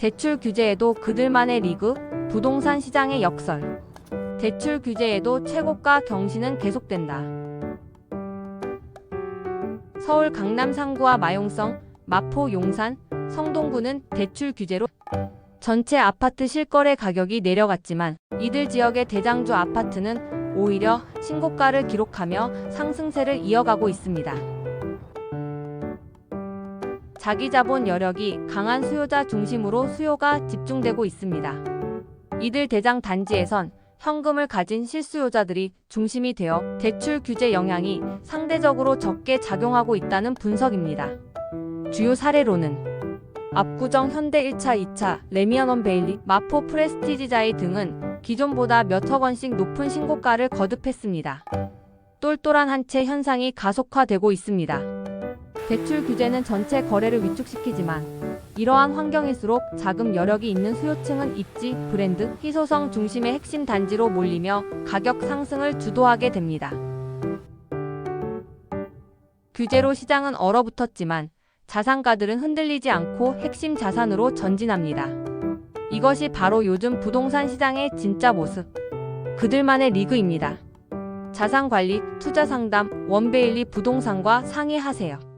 대출 규제에도 그들만의 리그, 부동산 시장의 역설. 대출 규제에도 최고가 경신은 계속된다. 서울 강남 상구와 마용성, 마포 용산, 성동구는 대출 규제로 전체 아파트 실거래 가격이 내려갔지만 이들 지역의 대장주 아파트는 오히려 신고가를 기록하며 상승세를 이어가고 있습니다. 자기 자본 여력이 강한 수요자 중심으로 수요가 집중되고 있습니다. 이들 대장 단지에선 현금을 가진 실수요자들이 중심이 되어 대출 규제 영향이 상대적으로 적게 작용하고 있다는 분석입니다. 주요 사례로는 압구정 현대 1차, 2차, 레미언원 베일리, 마포 프레스티지자이 등은 기존보다 몇억 원씩 높은 신고가를 거듭했습니다. 똘똘한 한 채 현상이 가속화되고 있습니다. 대출 규제는 전체 거래를 위축시키지만 이러한 환경일수록 자금 여력이 있는 수요층은 입지, 브랜드, 희소성 중심의 핵심 단지로 몰리며 가격 상승을 주도하게 됩니다. 규제로 시장은 얼어붙었지만 자산가들은 흔들리지 않고 핵심 자산으로 전진합니다. 이것이 바로 요즘 부동산 시장의 진짜 모습. 그들만의 리그입니다. 자산 관리, 투자 상담, 원베일리 부동산과 상의하세요.